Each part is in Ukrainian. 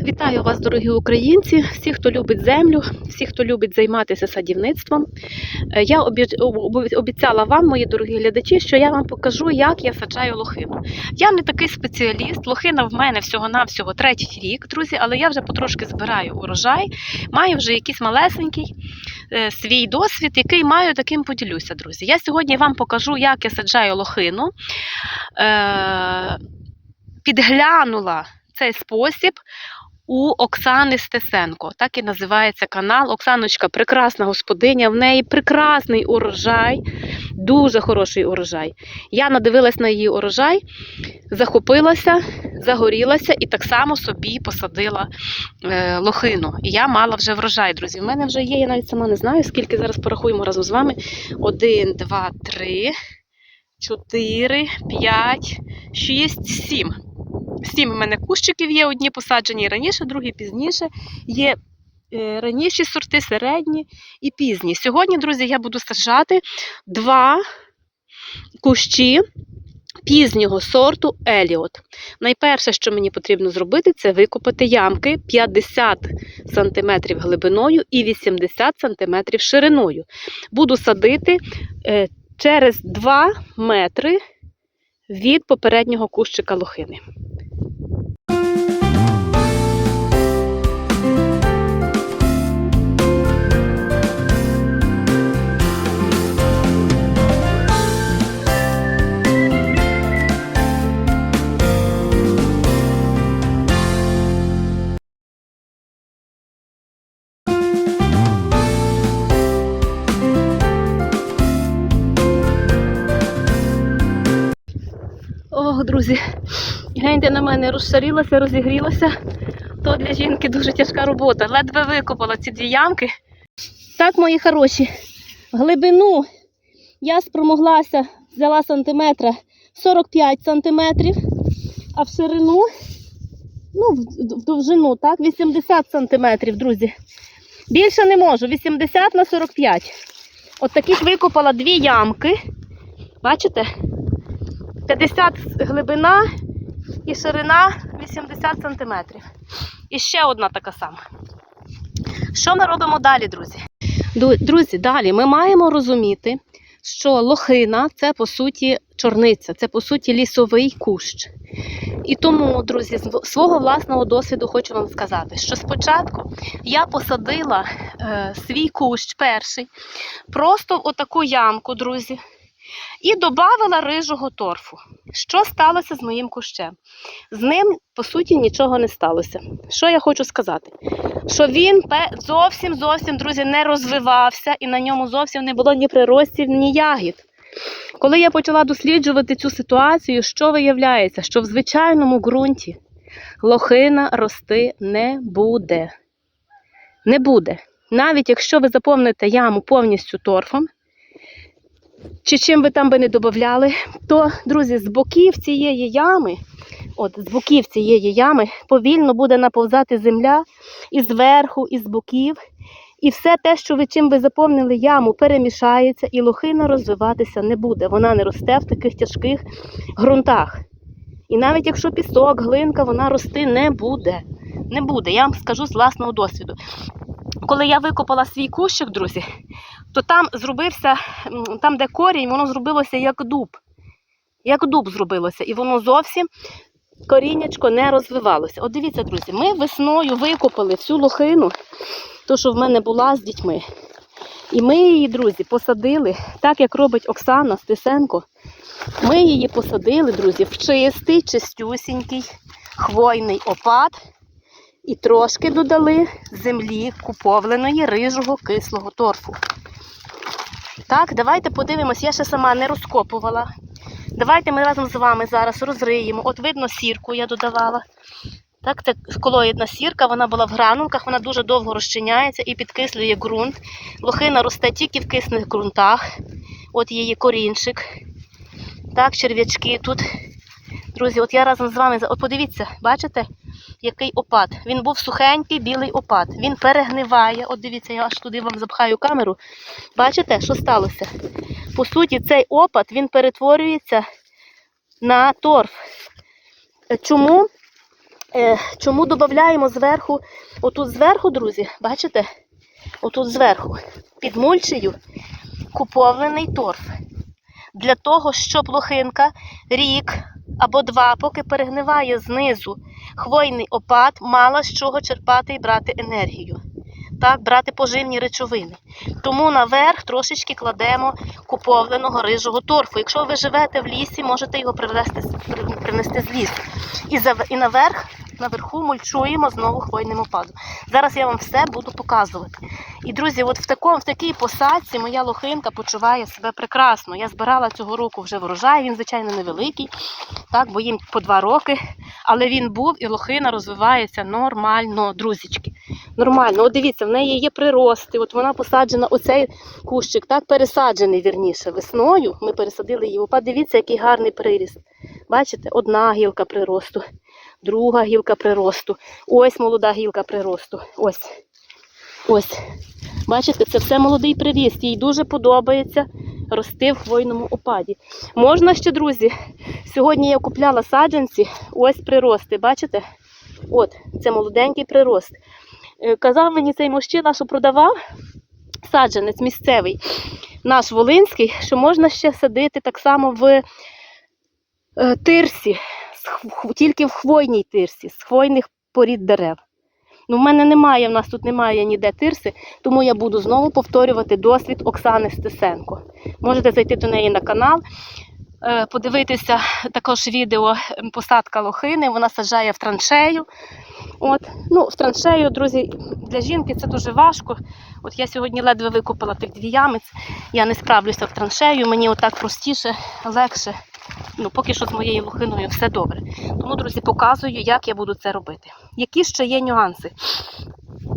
Вітаю вас, дорогі українці, всі, хто любить землю, всі, хто любить займатися садівництвом. Е, Я обіцяла вам, мої дорогі глядачі, що я вам покажу, як я саджаю лохину. Я не такий спеціаліст, лохина в мене всього-навсього третій рік, друзі, але я вже потрошки збираю урожай, маю вже якийсь малесенький е, свій досвід, який маю, таким поділюся, друзі. Я сьогодні вам покажу, як я саджаю лохину. Е, підглянула цей спосіб у Оксани Стесенко. Так і називається канал. Оксаночка прекрасна господиня, в неї прекрасний урожай, дуже хороший урожай. Я надивилась на її урожай, захопилася, загорілася і так само собі посадила е, лохину. І я мала вже врожай, друзі. В мене вже є, я навіть сама не знаю, скільки зараз порахуємо разом з вами. Один, два, три. 4, 5, 6, 7. Сім у мене кущиків є, одні посаджені раніше, другі пізніше. Є е, раніші сорти, середні і пізні. Сьогодні, друзі, я буду саджати два кущі пізнього сорту Еліот. Найперше, що мені потрібно зробити, це викопати ямки 50 см глибиною і 80 см шириною. Буду садити е, через 2 метри від попереднього кущика лохини. Друзі, гляньте на мене, розшарілася, розігрілася. То для жінки дуже тяжка робота. Ледве викопала ці дві ямки. Так, мої хороші, глибину я спромоглася, взяла сантиметра 45 сантиметрів, а в ширину, ну, в- довжину, так, 80 сантиметрів, друзі. Більше не можу, 80 на 45. От таких викопала дві ямки. Бачите? 50 глибина і ширина 80 см. І ще одна така сама. Що ми робимо далі, друзі? Друзі, далі ми маємо розуміти, що лохина це по суті чорниця, це по суті лісовий кущ. І тому, друзі, з свого власного досвіду хочу вам сказати, що спочатку я посадила е, свій кущ перший, просто в отаку ямку, друзі, і додавала рижого торфу. Що сталося з моїм кущем? З ним, по суті, нічого не сталося. Що я хочу сказати? Що він зовсім зовсім, друзі, не розвивався і на ньому зовсім не було ні приростів, ні ягід. Коли я почала досліджувати цю ситуацію, що виявляється, що в звичайному ґрунті лохина рости не буде. Не буде. Навіть якщо ви заповните яму повністю торфом, чи чим ви там би не додавали, то, друзі, з боків цієї ями, от з боків цієї ями повільно буде наповзати земля і зверху, і з боків. І все те, що ви чим ви заповнили яму, перемішається, і лохина розвиватися не буде. Вона не росте в таких тяжких ґрунтах. І навіть якщо пісок, глинка, вона рости не буде. Не буде. Я вам скажу з власного досвіду. Коли я викопала свій кущик, друзі, то там зробився, там, де корінь, воно зробилося як дуб. Як дуб зробилося. І воно зовсім коріннячко не розвивалося. От дивіться, друзі, ми весною викопали всю лохину, то, що в мене була з дітьми. І ми її, друзі, посадили, так як робить Оксана Стесенко. Ми її посадили, друзі, в чистий, чистюсінький хвойний опад і трошки додали землі куповленої рижого кислого торфу. Так, давайте подивимось, я ще сама не розкопувала. Давайте ми разом з вами зараз розриємо. От видно, сірку я додавала. Так, це колоїдна сірка, вона була в гранулках, вона дуже довго розчиняється і підкислює ґрунт. Лохина росте тільки в кисних ґрунтах. От її корінчик. Так, черв'ячки тут. Друзі, от я разом з вами. От подивіться, бачите, який опад. Він був сухенький, білий опад. Він перегниває. От дивіться, я аж туди вам запхаю камеру. Бачите, що сталося? По суті, цей опад він перетворюється на торф. Чому? Е, чому додаємо зверху? Отут зверху, друзі, бачите? Отут зверху, під мульчею, купований торф. Для того, щоб лохинка рік або два, поки перегниває знизу хвойний опад, мала з чого черпати і брати енергію. Так, брати поживні речовини. Тому наверх трошечки кладемо купованого рижого торфу. Якщо ви живете в лісі, можете його привезти, принести з лісу. І, і наверх, наверху мульчуємо знову хвойним опадом. Зараз я вам все буду показувати. І, друзі, от в, такому, в такій посадці моя лохинка почуває себе прекрасно. Я збирала цього року вже врожай, він, звичайно, невеликий, так, бо їм по два роки. Але він був і лохина розвивається нормально, друзічки. Нормально. От дивіться, в неї є прирости. От вона посаджена, оцей кущик, так, пересаджений вірніше весною. Ми пересадили її. Опа, дивіться, який гарний приріст. Бачите, одна гілка приросту, друга гілка приросту. Ось молода гілка приросту. Ось. Ось. Бачите, це все молодий приріст. Їй дуже подобається рости в хвойному опаді. Можна ще, друзі, сьогодні я купляла саджанці, ось прирости, бачите? От, це молоденький прирост. Е, Казав мені цей мужчина, що продавав саджанець місцевий, наш Волинський, що можна ще садити так само в е, тирсі, тільки в хвойній тирсі, з хвойних порід дерев. Ну, в мене немає, в нас тут немає ніде тирси, тому я буду знову повторювати досвід Оксани Стесенко. Можете зайти до неї на канал, е, подивитися також відео посадка лохини. Вона саджає в траншею. От. Ну, в траншею, друзі, для жінки це дуже важко. От я сьогодні ледве викупила тих дві ямиць. Я не справлюся в траншею, мені отак простіше, легше. Ну, поки що з моєю лохиною все добре. Тому, друзі, показую, як я буду це робити. Які ще є нюанси?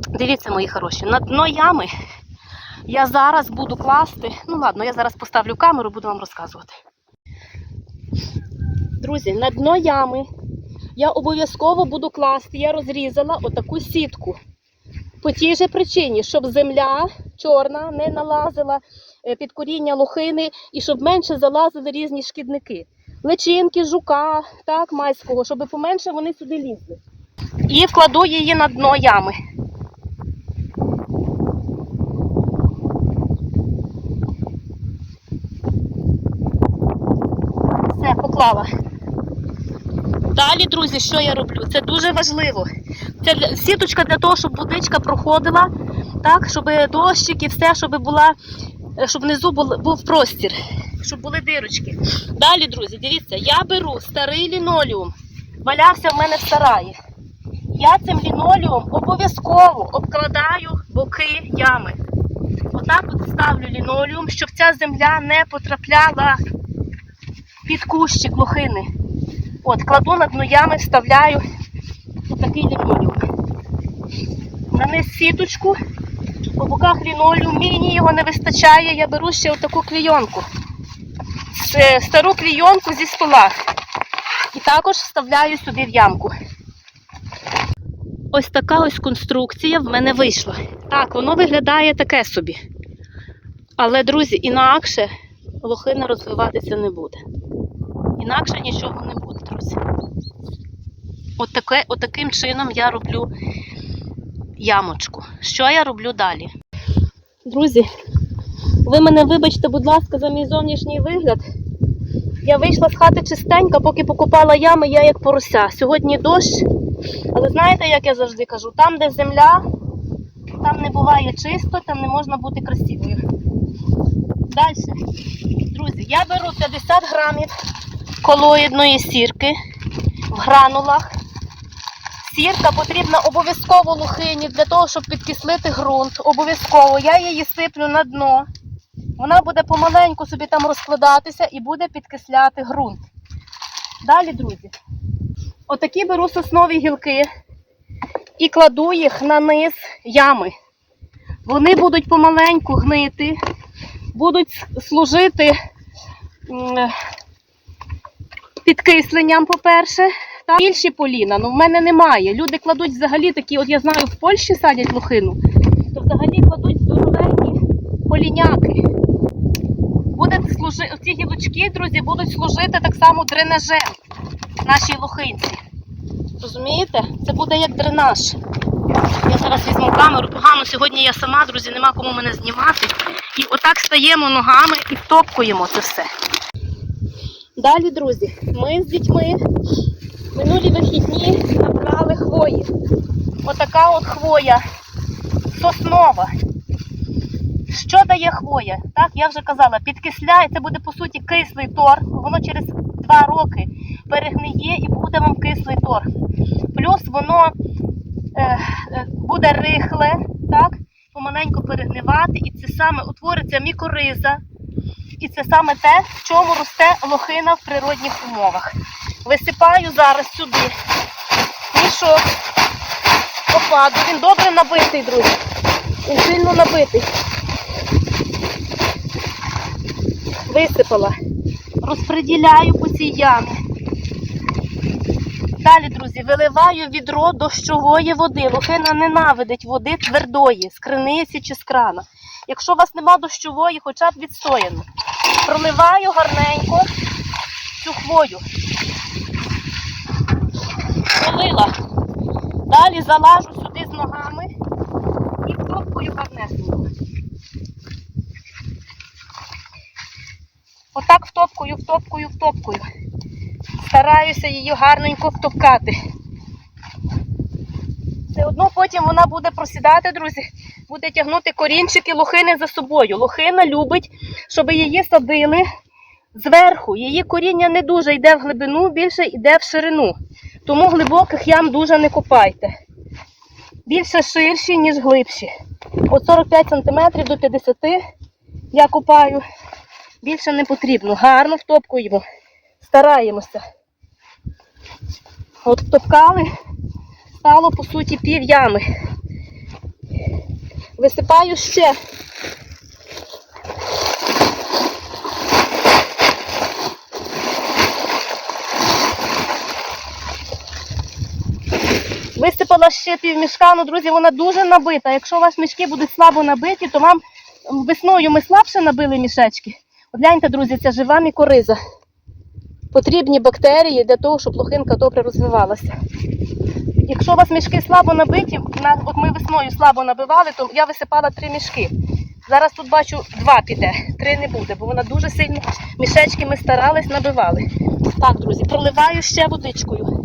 Дивіться, мої хороші, на дно ями я зараз буду класти. Ну ладно, я зараз поставлю камеру, буду вам розказувати. Друзі, на дно ями я обов'язково буду класти, я розрізала отаку сітку. По тій же причині, щоб земля чорна не налазила під коріння лохини і щоб менше залазили різні шкідники. Личинки, жука, так, майського, щоб поменше вони сюди лізли. І вкладу її на дно ями. Все, поклала. Далі, друзі, що я роблю? Це дуже важливо. Це сіточка для того, щоб водичка проходила, так, щоб дощик і все, щоб була, е, щоб внизу був, простір, щоб були дирочки. Далі, друзі, дивіться, я беру старий лінолеум, валявся в мене в сараї. Я цим лінолеум обов'язково обкладаю боки ями. Отак от ставлю лінолеум, щоб ця земля не потрапляла під кущик лохини. От, кладу на дно ями, вставляю отакий лінолеум. На низ сіточку, по боках лінолеум, мені його не вистачає, я беру ще отаку клійонку. С- Стару клійонку зі стола. І також вставляю сюди в ямку. Ось така ось конструкція в мене вийшла. Так, воно виглядає таке собі. Але, друзі, інакше лохина розвиватися не буде. Інакше нічого не буде, друзі. От, таке, от чином я роблю ямочку. Що я роблю далі? Друзі, ви мене вибачте, будь ласка, за мій зовнішній вигляд. Я вийшла з хати чистенька, поки покупала ями, я як порося. Сьогодні дощ, але знаєте, як я завжди кажу, там, де земля, там не буває чисто, там не можна бути красивою. Далі, друзі, я беру 50 грамів колоїдної сірки в гранулах. Сірка потрібна обов'язково лухині для того, щоб підкислити ґрунт. Обов'язково. Я її сиплю на дно. Вона буде помаленьку собі там розкладатися і буде підкисляти ґрунт. Далі, друзі, отакі беру соснові гілки і кладу їх на низ ями. Вони будуть помаленьку гнити, будуть служити підкисленням, по-перше. Та більші поліна, ну в мене немає. Люди кладуть взагалі такі, от я знаю, в Польщі садять лохину, то взагалі кладуть здоровенні поліняки. Буде служи... Ці гілочки, друзі, будуть служити так само дренажем нашій лохинці. Розумієте? Це буде як дренаж. Я зараз візьму камеру. Погано сьогодні я сама, друзі, нема кому мене знімати. І отак стаємо ногами і топкуємо це все. Далі, друзі, ми з дітьми минулі вихідні набрали хвої. Отака от хвоя соснова. Що дає хвоя? Так, я вже казала, підкисляє, це буде по суті кислий торф. Воно через два роки перегниє і буде вам кислий торф. Плюс воно е, е, буде рихле, так, помаленьку перегнивати, і це саме утвориться мікориза. І це саме те, в чому росте лохина в природних умовах. Висипаю зараз сюди мішок опаду. Він добре набитий, друзі. Він сильно набитий. Висипала. Розподіляю по цій ямі. Далі, друзі, виливаю відро дощової води. Лохина ненавидить води твердої, з криниці чи з крана. Якщо у вас нема дощової, хоча б відстояно. Проливаю гарненько цю хвою. Полила. Далі залажу сюди з ногами і втопкою гарнесенько. Отак втопкою, втопкою, втопкою. Стараюся її гарненько втопкати. Все одно потім вона буде просідати, друзі, буде тягнути корінчики лохини за собою. Лохина любить, щоб її садили зверху. Її коріння не дуже йде в глибину, більше йде в ширину. Тому глибоких ям дуже не копайте. Більше ширші, ніж глибші. От 45 см до 50 я копаю. Більше не потрібно. Гарно втопкуємо. Стараємося. От втопкали, стало по суті пів ями. Висипаю ще. Висипала ще півмішка, ну, друзі, вона дуже набита. Якщо у вас мішки будуть слабо набиті, то вам весною ми слабше набили мішечки. От гляньте, друзі, це жива мікориза. Потрібні бактерії для того, щоб лохинка добре розвивалася. Якщо у вас мішки слабо набиті, от ми весною слабо набивали, то я висипала три мішки. Зараз тут бачу два піде, три не буде, бо вона дуже сильно мішечки ми старались, набивали. Так, друзі, проливаю ще водичкою.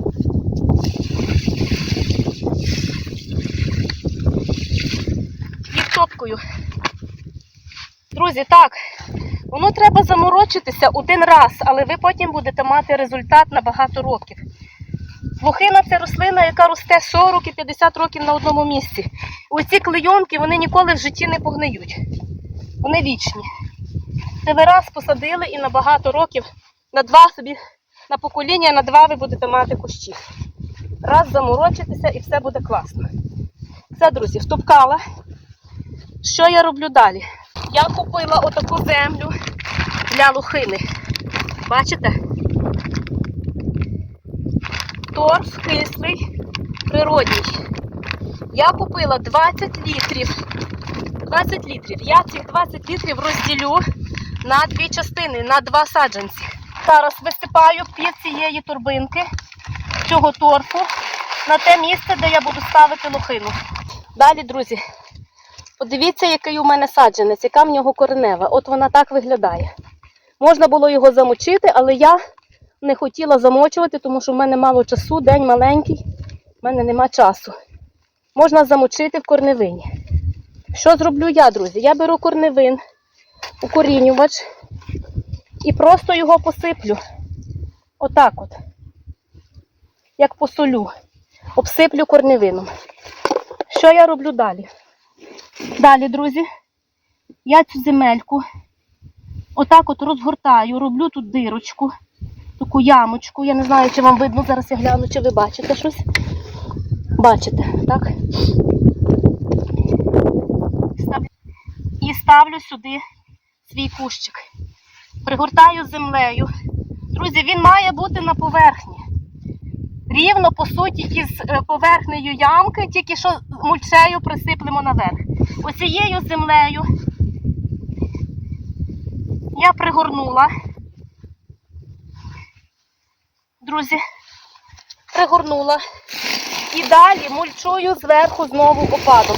І втопкою. Друзі, так, воно треба заморочитися один раз, але ви потім будете мати результат на багато років. Лохина це рослина, яка росте 40 і 50 років на одному місці. Оці клейонки вони ніколи в житті не погниють. Вони вічні. Це ви раз посадили і на багато років, на два собі, на покоління, на два ви будете мати кущі. Раз заморочитеся і все буде класно. Все, друзі, втопкала. Що я роблю далі? Я купила отаку землю для лохини. Бачите? Торф кислий, природній. Я купила 20 літрів. 20 літрів. Я цих 20 літрів розділю на дві частини, на два саджанці. Зараз висипаю під цієї торбинки цього торфу на те місце, де я буду ставити лохину. Далі, друзі, подивіться, який у мене саджанець, яка в нього коренева. От вона так виглядає. Можна було його замочити, але я не хотіла замочувати, тому що в мене мало часу, день маленький, в мене нема часу. Можна замочити в корневині. Що зроблю я, друзі? Я беру корневин, укорінювач і просто його посиплю. Отак от. Як посолю. Обсиплю корневином. Що я роблю далі? Далі, друзі, я цю земельку отак от розгортаю, роблю тут дирочку, таку ямочку. Я не знаю, чи вам видно, зараз я гляну, чи ви бачите щось. Бачите, так? І ставлю сюди свій кущик. Пригортаю землею. Друзі, він має бути на поверхні. Рівно, по суті, із е, поверхнею ямки, тільки що мульчею присиплемо наверх. Оцією землею я пригорнула. Друзі, пригорнула. І далі мульчую зверху знову опадом.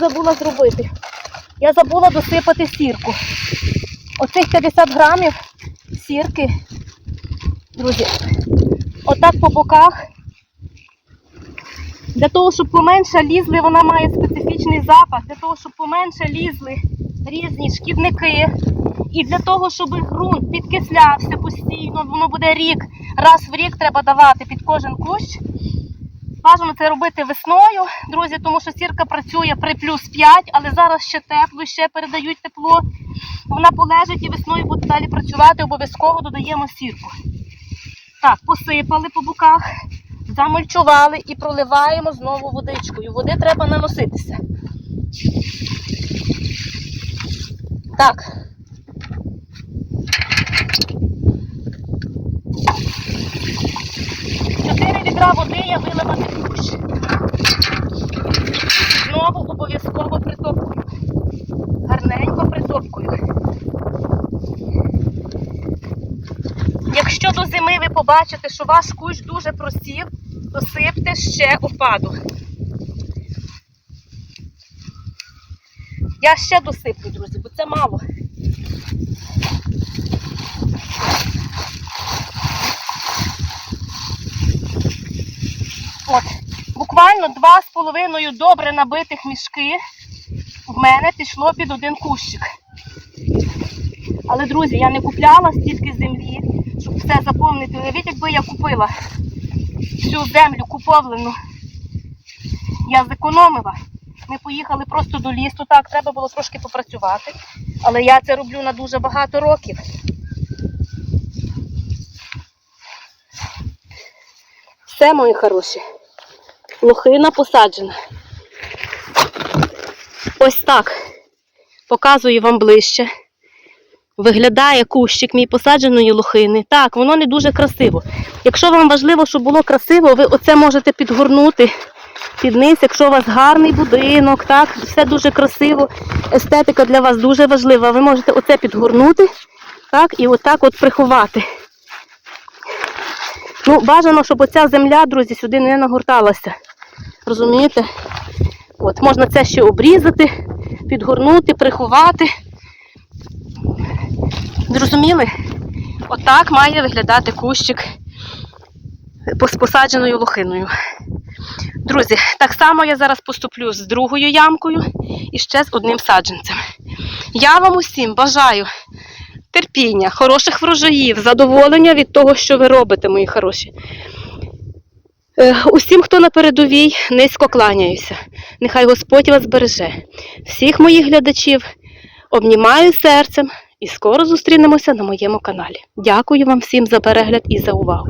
Забула зробити? Я забула досипати сірку. Оцих 50 грамів сірки, друзі, отак по боках. Для того, щоб поменше лізли, вона має специфічний запах, для того, щоб поменше лізли різні шкідники. І для того, щоб ґрунт підкислявся постійно, воно буде рік, раз в рік треба давати під кожен кущ. Бажано це робити весною, друзі, тому що сірка працює при плюс 5, але зараз ще тепло, ще передають тепло. Вона полежить і весною буде далі працювати, обов'язково додаємо сірку. Так, посипали по боках, замульчували і проливаємо знову водичкою. Води треба наноситися. Так. Води я кущ. Знову обов'язково притопкую. Гарненько притопкую. Якщо до зими ви побачите, що ваш кущ дуже просів, то сипте ще опаду. Я ще досиплю, друзі, бо це мало. От, буквально два з половиною добре набитих мішки в мене пішло під один кущик. Але, друзі, я не купляла стільки землі, щоб все заповнити. Уявіть, якби я купила всю землю куповлену, я зекономила. Ми поїхали просто до лісу. Так, треба було трошки попрацювати. Але я це роблю на дуже багато років. Все, мої хороші. Лохина посаджена. Ось так. Показую вам ближче. Виглядає кущик мій посадженої лохини. Так, воно не дуже красиво. Якщо вам важливо, щоб було красиво, ви оце можете підгорнути під низ, якщо у вас гарний будинок, так, все дуже красиво, естетика для вас дуже важлива. Ви можете оце підгорнути, так, і отак от приховати. Ну, бажано, щоб оця земля, друзі, сюди не нагорталася. Розумієте? От, можна це ще обрізати, підгорнути, приховати. Зрозуміли? Отак має виглядати кущик з посадженою лохиною. Друзі, так само я зараз поступлю з другою ямкою і ще з одним саджанцем. Я вам усім бажаю терпіння, хороших врожаїв, задоволення від того, що ви робите, мої хороші. Е, Усім, хто на передовій, низько кланяюся. Нехай Господь вас береже. Всіх моїх глядачів обнімаю серцем і скоро зустрінемося на моєму каналі. Дякую вам всім за перегляд і за увагу.